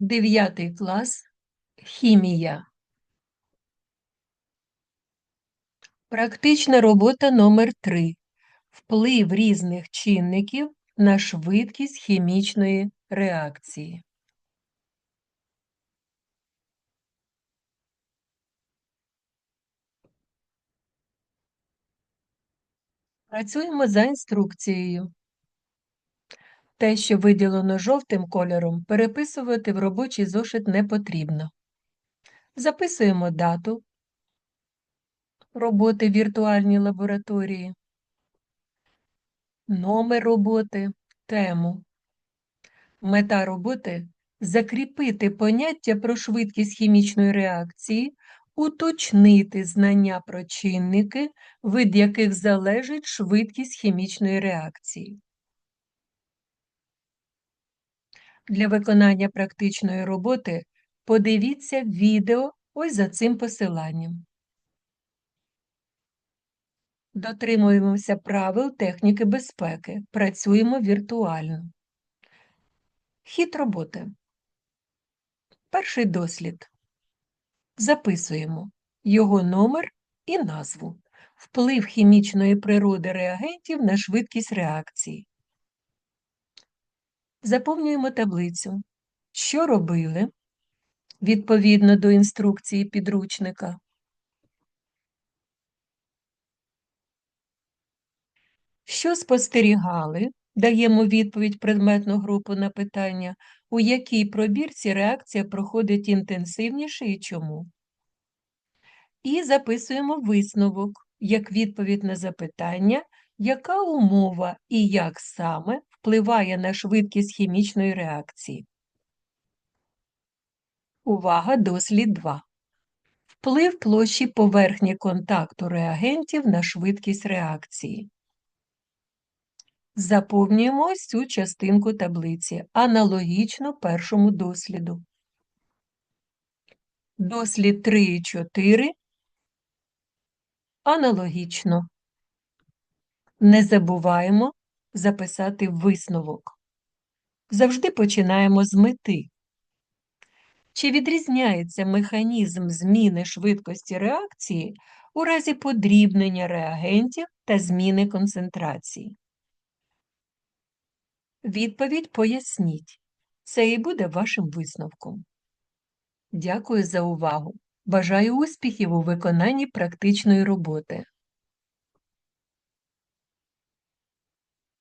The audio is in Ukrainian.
Дев'ятий клас. Хімія. Практична робота номер 3. Вплив різних чинників на швидкість хімічної реакції. Працюємо за інструкцією. Те, що виділено жовтим кольором, переписувати в робочий зошит не потрібно. Записуємо дату роботи в віртуальній лабораторії, номер роботи, тему. Мета роботи закріпити поняття про швидкість хімічної реакції, уточнити знання про чинники, від яких залежить швидкість хімічної реакції. Для виконання практичної роботи подивіться відео ось за цим посиланням. Дотримуємося правил техніки безпеки. Працюємо віртуально. Хід роботи. Перший дослід. Записуємо його номер і назву. Вплив хімічної природи реагентів на швидкість реакції. Заповнюємо таблицю. Що робили? Відповідно до інструкції підручника. Що спостерігали? Даємо відповідь предметну групу на питання, у якій пробірці реакція проходить інтенсивніше і чому. І записуємо висновок як відповідь на запитання, яка умова і як саме впливає на швидкість хімічної реакції. Увага, дослід 2. Вплив площі поверхні контакту реагентів на швидкість реакції. Заповнюємо ось цю частинку таблиці, аналогічно першому досліду. Дослід 3 і 4 аналогічно. Не забуваємо записати висновок. Завжди починаємо з мети. Чи відрізняється механізм зміни швидкості реакції у разі подрібнення реагентів та зміни концентрації? Відповідь поясніть. Це і буде вашим висновком. Дякую за увагу. Бажаю успіхів у виконанні практичної роботи.